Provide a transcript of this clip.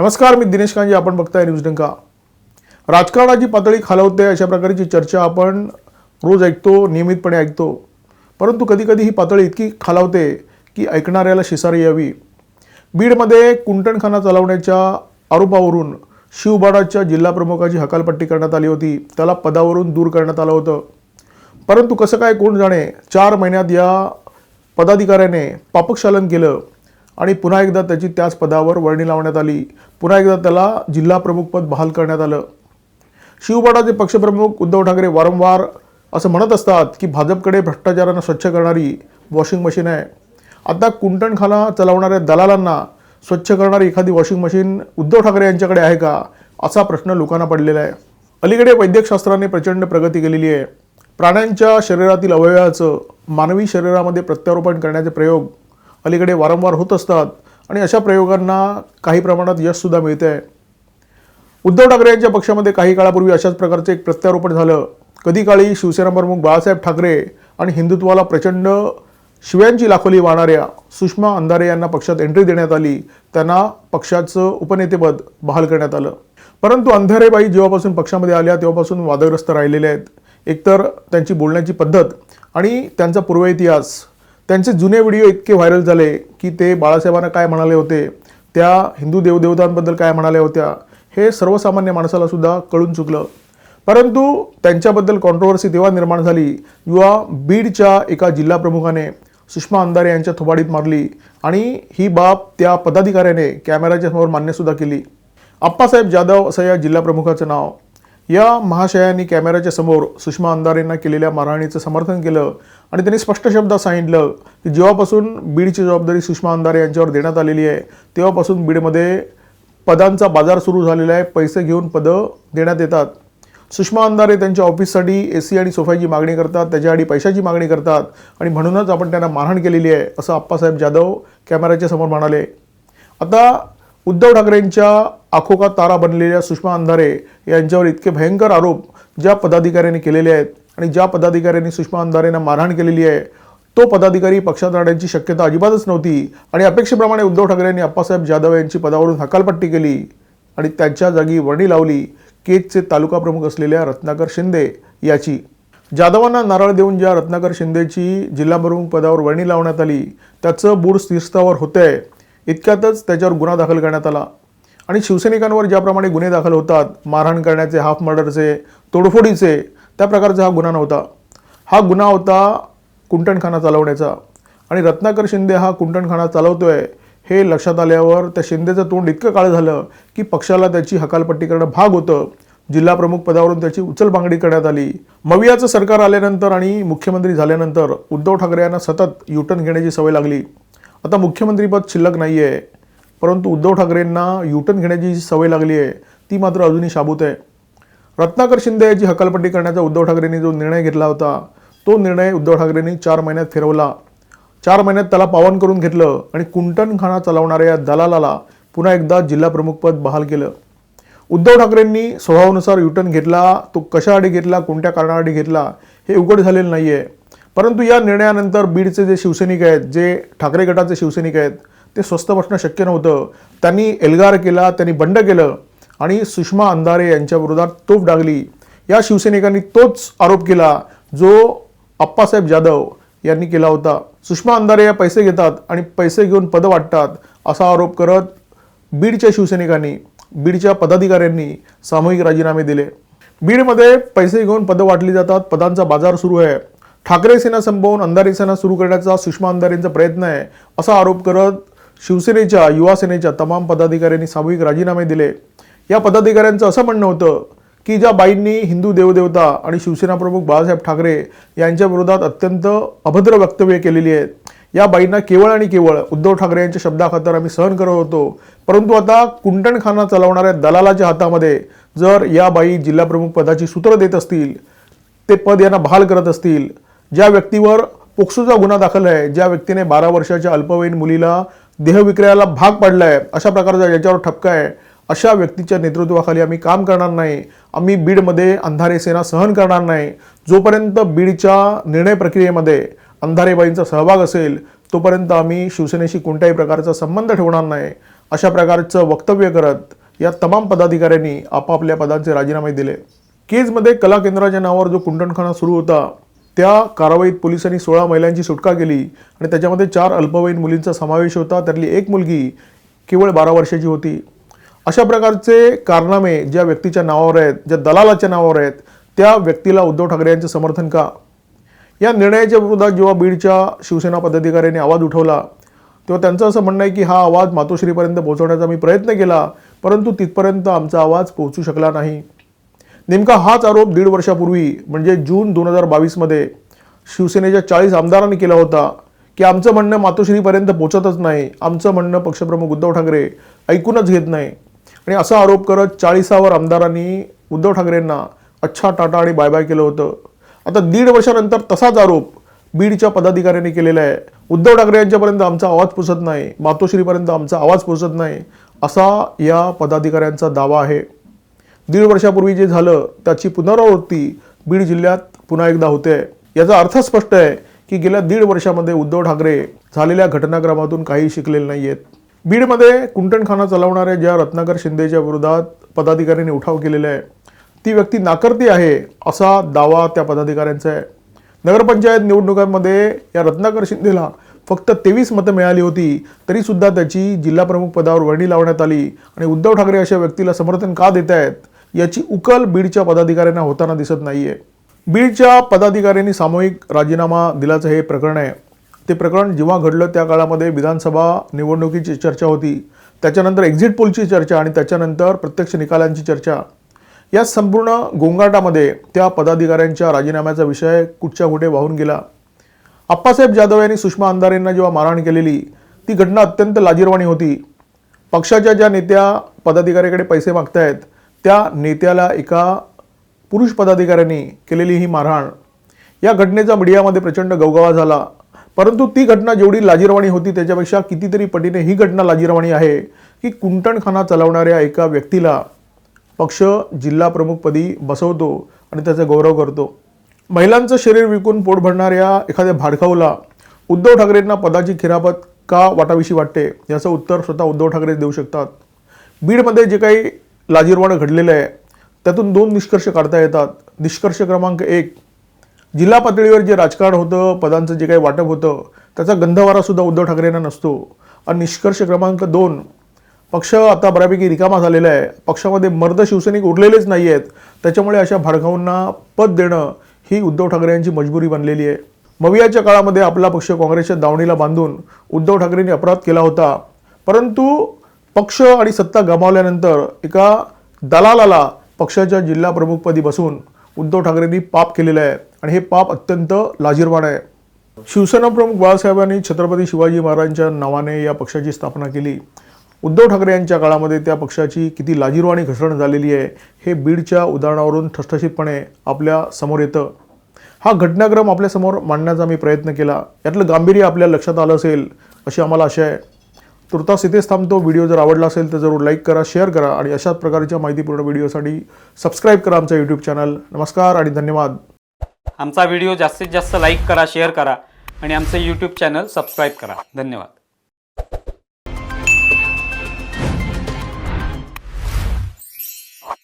नमस्कार मी दिनेश कांजे आपण बघताय न्यूज डंका. राजकारणाची पातळी खालवते अशा प्रकारची चर्चा आपण रोज ऐकतो नियमितपणे ऐकतो. परंतु कधीकधी ही पातळी इतकी खालावते की ऐकणाऱ्याला शिसारी यावी. बीडमध्ये कुंटणखाना चालवण्याच्या आरोपावरून शिवबाडाच्या जिल्हा प्रमुखाची हकालपट्टी करण्यात आली होती. त्याला पदावरून दूर करण्यात आलं होतं. परंतु कसं काय कोण जाणे? चार महिन्यात या पदाधिकाऱ्याने पापक्षालन केलं. आणि पुन्हा एकदा त्याची त्याच पदावर वर्णी लावण्यात आली. पुन्हा एकदा त्याला जिल्हा प्रमुखपद बहाल करण्यात आलं. शिवबाडाचे पक्षप्रमुख उद्धव ठाकरे वारंवार असं म्हणत असतात की भाजपकडे भ्रष्टाचारानं स्वच्छ करणारी वॉशिंग मशीन आहे. आता कुंटणखाना चालवणाऱ्या दलालांना स्वच्छ करणारी एखादी वॉशिंग मशीन उद्धव ठाकरे यांच्याकडे आहे का असा प्रश्न लोकांना पडलेला आहे. अलीकडे वैद्यकशास्त्राने प्रचंड प्रगती केलेली आहे. प्राण्यांच्या शरीरातील अवयवाचं मानवी शरीरामध्ये प्रत्यारोपण करण्याचे प्रयोग अलीकडे वारंवार होत असतात आणि अशा प्रयोगांना काही प्रमाणात यशसुद्धा मिळते आहे उद्धव ठाकरे यांच्या पक्षामध्ये काही काळापूर्वी अशाच प्रकारचे एक प्रत्यारोपण झालं. कधी काळी शिवसेना प्रमुख बाळासाहेब ठाकरे आणि हिंदुत्वाला प्रचंड शिव्यांची लाखोली वाहणाऱ्या सुषमा अंधारे यांना पक्षात एंट्री देण्यात आली. त्यांना पक्षाचं उपनेतेपद बहाल करण्यात आलं. परंतु अंधारेबाई जेव्हापासून पक्षामध्ये आल्या तेव्हापासून वादग्रस्त राहिलेले आहेत. एकतर त्यांची बोलण्याची पद्धत आणि त्यांचा पूर्व इतिहास त्यांचे जुने व्हिडिओ इतके व्हायरल झाले की ते बाळासाहेबांना काय म्हणाले होते? त्या हिंदू देवदेवतांबद्दल काय म्हणाल्या होत्या? हे सर्वसामान्य माणसाला सुद्धा कळून चुकलं. परंतु त्यांच्याबद्दल कॉन्ट्रोवर्सी तेव्हा निर्माण झाली. जेव्हा बीडच्या एका जिल्हा प्रमुखाने सुषमा अंधारे यांच्या थोबाडीत मारली आणि ही बाब त्या पदाधिकाऱ्याने कॅमेऱ्याच्या समोर मान्यसुद्धा केली. आप्पासाहेब जाधव असं या जिल्हा प्रमुखाचं नाव. या महाशयांनी कॅमेऱ्याच्या समोर सुषमा अंधारेंना केलेल्या मारहाणीचं समर्थन केलं आणि त्यांनी स्पष्ट शब्दात सांगितलं की जेव्हापासून बीडची जबाबदारी सुषमा अंधारे यांच्यावर देण्यात आलेली आहे तेव्हापासून बीडमध्ये पदांचा बाजार सुरू झालेला आहे पैसे घेऊन पदं देण्यात येतात. सुषमा अंधारे त्यांच्या ऑफिससाठी ए सी आणि सोफ्याची मागणी करतात त्याच्यासाठी पैशाची मागणी करतात आणि म्हणूनच आपण त्यांना मारहाण केलेली आहे असं आप्पासाहेब जाधव कॅमेऱ्याच्या समोर म्हणाले. आता उद्धव ठाकरेंच्या आखोका तारा बनलेल्या सुषमा अंधारे यांच्यावर इतके भयंकर आरोप ज्या पदाधिकाऱ्यांनी केलेले आहेत आणि ज्या पदाधिकाऱ्यांनी सुषमा अंधारेंना मारहाण केलेली आहे तो पदाधिकारी पक्षात राहण्याची शक्यता अजिबातच नव्हती आणि अपेक्षेप्रमाणे उद्धव ठाकरे यांनी अप्पासाहेब जाधव यांची पदावरून हकालपट्टी केली आणि त्यांच्या जागी वर्णी लावली केजचे तालुका प्रमुख असलेल्या रत्नाकर शिंदे याची. जाधवांना नारळ देऊन ज्या रत्नाकर शिंदेची जिल्हाप्रमुख पदावर वर्णी लावण्यात आली त्याचं बूड स्थिरस्थावर होतंय. इतक्यातच त्याच्यावर गुन्हा दाखल करण्यात आला. आणि शिवसैनिकांवर ज्याप्रमाणे गुन्हे दाखल होतात मारहाण करण्याचे हाफ मर्डरचे तोडफोडीचे त्या प्रकारचा हा गुन्हा नव्हता. हा गुन्हा होता कुंटणखाना चालवण्याचा. आणि रत्नाकर शिंदे हा कुंटणखाना चालवतोय हे लक्षात आल्यावर त्या शिंदेचं तोंड इतकं काळं झालं की पक्षाला त्याची हकालपट्टी करणं भाग होतं. जिल्हा प्रमुख पदावरून त्याची उचलबांगडी करण्यात आली. मवियाचं सरकार आल्यानंतर आणि मुख्यमंत्री झाल्यानंतर उद्धव ठाकरे यांना सतत युटर्न घेण्याची सवय लागली. आता मुख्यमंत्रीपद शिल्लक नाही आहे परंतु उद्धव ठाकरेंना युटर्न घेण्याची जी सवय लागली आहे ती मात्र अजूनही शाबूत आहे. रत्नाकर शिंदे याची हकालपट्टी करण्याचा उद्धव ठाकरेंनी जो निर्णय घेतला होता तो निर्णय उद्धव ठाकरेंनी चार महिन्यात फिरवला. चार महिन्यात त्याला पावन करून घेतलं आणि कुंटणखाना चालवणाऱ्या या दलालाला पुन्हा एकदा जिल्हा प्रमुखपद बहाल केलं. उद्धव ठाकरेंनी स्वभावानुसार युटर्न घेतला तो कशासाठी घेतला कोणत्या कारणासाठी घेतला हे उघड झालेलं नाही आहे परंतु या निर्णयानंतर बीडचे जे शिवसैनिक आहेत जे ठाकरे गटाचे शिवसैनिक आहेत ते स्वस्थ बसणं शक्य नव्हतं. त्यांनी एल्गार केला त्यांनी बंड केलं आणि सुषमा अंधारे यांच्या विरोधात तोफ डागली. या शिवसैनिकांनी तोच आरोप केला जो आप्पासाहेब जाधव यांनी केला होता. सुषमा अंधारे या पैसे घेतात आणि पैसे घेऊन पदं वाटतात असा आरोप करत बीडच्या शिवसैनिकांनी बीडच्या पदाधिकाऱ्यांनी सामूहिक राजीनामे दिले. बीडमध्ये पैसे घेऊन पदं वाटली जातात पदांचा बाजार सुरू आहे. ठाकरे सेना संपवून अंधारी सेना सुरू करण्याचा सुषमा अंधारेंचा प्रयत्न आहे असा आरोप करत शिवसेनेच्या युवा सेनेच्या तमाम पदाधिकाऱ्यांनी सामूहिक राजीनामे दिले. या पदाधिकाऱ्यांचं असं म्हणणं होतं की ज्या बाईंनी हिंदू देवदेवता आणि शिवसेना प्रमुख बाळासाहेब ठाकरे यांच्या विरोधात अत्यंत अभद्र वक्तव्य केलेली आहेत. या बाईंना केवळ आणि केवळ उद्धव ठाकरे यांच्या शब्दाखातर आम्ही सहन करत होतो. परंतु आता कुंटणखाना चालवणाऱ्या दलालाच्या हातामध्ये जर या बाई जिल्हा प्रमुख पदाची सूत्र देत असतील ते पद यांना बहाल करत असतील ज्या व्यक्तीवर पोक्सोचा गुन्हा दाखल आहे ज्या व्यक्तीने बारा वर्षाच्या अल्पवयीन मुलीला देहविक्रयाला भाग पाडला आहे अशा प्रकारचा याच्यावर ठपका आहे अशा व्यक्तीच्या नेतृत्वाखाली आम्ही काम करणार नाही. आम्ही बीडमध्ये अंधारे सेना सहन करणार नाही. जोपर्यंत बीडच्या निर्णय प्रक्रियेमध्ये अंधारेबाईंचा सहभाग असेल तोपर्यंत आम्ही शिवसेनेशी कोणत्याही प्रकारचा संबंध ठेवणार नाही. अशा प्रकारचं वक्तव्य करत या तमाम पदाधिकाऱ्यांनी आपापल्या पदांचे राजीनामे दिले. केजमध्ये कला केंद्राच्या नावावर जो कुंटणखाना सुरू होता त्या कारवाईत पोलिसांनी सोळा महिलांची सुटका केली आणि त्याच्यामध्ये चार अल्पवयीन मुलींचा समावेश होता. त्यातली एक मुलगी केवळ बारा वर्षाची होती. अशा प्रकारचे कारनामे ज्या व्यक्तीच्या नावावर आहेत ज्या दलालाच्या नावावर आहेत त्या व्यक्तीला उद्धव ठाकरे यांचे समर्थन का? या निर्णयाच्या विरोधात जेव्हा बीडच्या शिवसेना पदाधिकाऱ्यांनी आवाज उठवला तेव्हा त्यांचं असं म्हणणं आहे की हा आवाज मातोश्रीपर्यंत पोहोचवण्याचा मी प्रयत्न केला परंतु तिथपर्यंत आमचा आवाज पोहोचू शकला नाही. नेमका हाच आरोप दीड वर्षापूर्वी म्हणजे जून दोन हजार बावीसमध्ये शिवसेनेच्या चाळीस आमदारांनी केला होता की आमचं म्हणणं मातोश्रीपर्यंत पोचतच नाही आमचं म्हणणं पक्षप्रमुख उद्धव ठाकरे ऐकूनच घेत नाही. आणि असा आरोप करत चाळीसावर आमदारांनी उद्धव ठाकरेंना अच्छा टाटा आणि बाय बाय केलं होतं. आता दीड वर्षानंतर तसाच आरोप बीडच्या पदाधिकाऱ्यांनी केलेला आहे. उद्धव ठाकरे यांच्यापर्यंत आमचा आवाज पोचत नाही मातोश्रीपर्यंत आमचा आवाज पोचत नाही असा या पदाधिकाऱ्यांचा दावा आहे. दीड वर्षापूर्वी जे झालं त्याची पुनरावृत्ती बीड जिल्ह्यात पुन्हा एकदा होते. याचा अर्थ स्पष्ट आहे की गेल्या दीड वर्षामध्ये उद्धव ठाकरे झालेल्या घटनाक्रमातून काही शिकलेले नाही आहेत बीडमध्ये कुंटणखाना चालवणाऱ्या ज्या रत्नाकर शिंदेच्या विरोधात पदाधिकाऱ्यांनी उठाव केलेला आहे ती व्यक्ती नाकर्ती आहे असा दावा त्या पदाधिकाऱ्यांचा आहे. नगरपंचायत निवडणुकांमध्ये या रत्नाकर शिंदेला फक्त तेवीस मतं मिळाली होती तरी सुद्धा त्याची जिल्हा प्रमुख पदावर वर्णी लावण्यात आली आणि उद्धव ठाकरे अशा व्यक्तीला समर्थन का देत आहेत याची उकल बीडच्या पदाधिकाऱ्यांना होताना दिसत नाही आहे बीडच्या पदाधिकाऱ्यांनी सामूहिक राजीनामा दिल्याचं हे प्रकरण आहे. ते प्रकरण जेव्हा घडलं त्या काळामध्ये विधानसभा निवडणुकीची चर्चा होती. त्याच्यानंतर एक्झिट पोलची चर्चा आणि त्याच्यानंतर प्रत्यक्ष निकालांची चर्चा. या संपूर्ण गोंगाटामध्ये त्या पदाधिकाऱ्यांच्या राजीनाम्याचा विषय कुठच्या कुठे वाहून गेला? आप्पासाहेब जाधव यांनी सुषमा अंधारेंना जेव्हा मारहाण केलेली ती घटना अत्यंत लाजीरवाणी होती. पक्षाच्या ज्या नेत्या पदाधिकाऱ्याकडे पैसे मागतायत त्या नेत्याला एका पुरुष पदाधिकाऱ्यांनी केलेली ही मारहाण. या घटनेचा मीडियामध्ये प्रचंड गवगवा झाला. परंतु ती घटना जेवढी लाजीरवाणी होती त्याच्यापेक्षा कितीतरी पटीने ही घटना लाजीरवाणी आहे की कुंटणखाना चालवणाऱ्या एका व्यक्तीला पक्ष जिल्हा प्रमुखपदी बसवतो आणि त्याचा गौरव करतो. महिलांचं शरीर विकून पोट भरणाऱ्या एखाद्या भाडखाऊला उद्धव ठाकरेंना पदाची खिरापत का वाटावीशी वाटते याचं उत्तर स्वतः उद्धव ठाकरे देऊ शकतात. बीडमध्ये जे काही लाजीरवाणं घडलेलं आहे. त्यातून दोन निष्कर्ष काढता येतात. निष्कर्ष क्रमांक एक जिल्हा पातळीवर जे राजकारण होतं पदांचं जे काही वाटप होतं त्याचा गंधवारासुद्धा उद्धव ठाकरेंना नसतो. आणि निष्कर्ष क्रमांक दोन पक्ष आता बऱ्यापैकी रिकामा झालेला आहे. पक्षामध्ये मर्द शिवसैनिक उरलेलेच नाही आहेत. त्याच्यामुळे अशा भाडखाऊंना पद देणं ही उद्धव ठाकरे यांची मजबुरी बनलेली आहे. मवियाच्या काळामध्ये आपला पक्ष काँग्रेसच्या दावणीला बांधून उद्धव ठाकरेंनी अपराध केला होता. परंतु पक्ष आणि सत्ता गमावल्यानंतर एका दलालाला पक्षाच्या जिल्हा प्रमुखपदी बसून उद्धव ठाकरेंनी पाप केलेलं आहे आणि हे पाप अत्यंत लाजीरवाण आहे. शिवसेना प्रमुख बाळासाहेबांनी छत्रपती शिवाजी महाराजांच्या नावाने या पक्षाची स्थापना केली. उद्धव ठाकरे यांच्या काळामध्ये त्या पक्षाची किती लाजीरवाणी घसरण झालेली आहे हे बीडच्या उदाहरणावरून ठसठशीतपणे आपल्यासमोर येतं. हा घटनाक्रम आपल्यासमोर मांडण्याचा मी प्रयत्न केला. यातलं गांभीर्य आपल्या लक्षात आलं असेल अशी आम्हाला आशा आहे. तुर्तास इथेच थांबतो. व्हिडिओ जर आवडला असेल तर जरूर लाईक करा शेअर करा आणि अशाच प्रकारच्या माहितीपूर्ण व्हिडिओसाठी सबस्क्राईब करा आमचं यूट्यूब चॅनल नमस्कार आणि धन्यवाद. आमचा व्हिडिओ जास्तीत जास्त लाईक करा शेअर करा आणि आमचं यूट्यूब चॅनल सबस्क्राईब करा. धन्यवाद.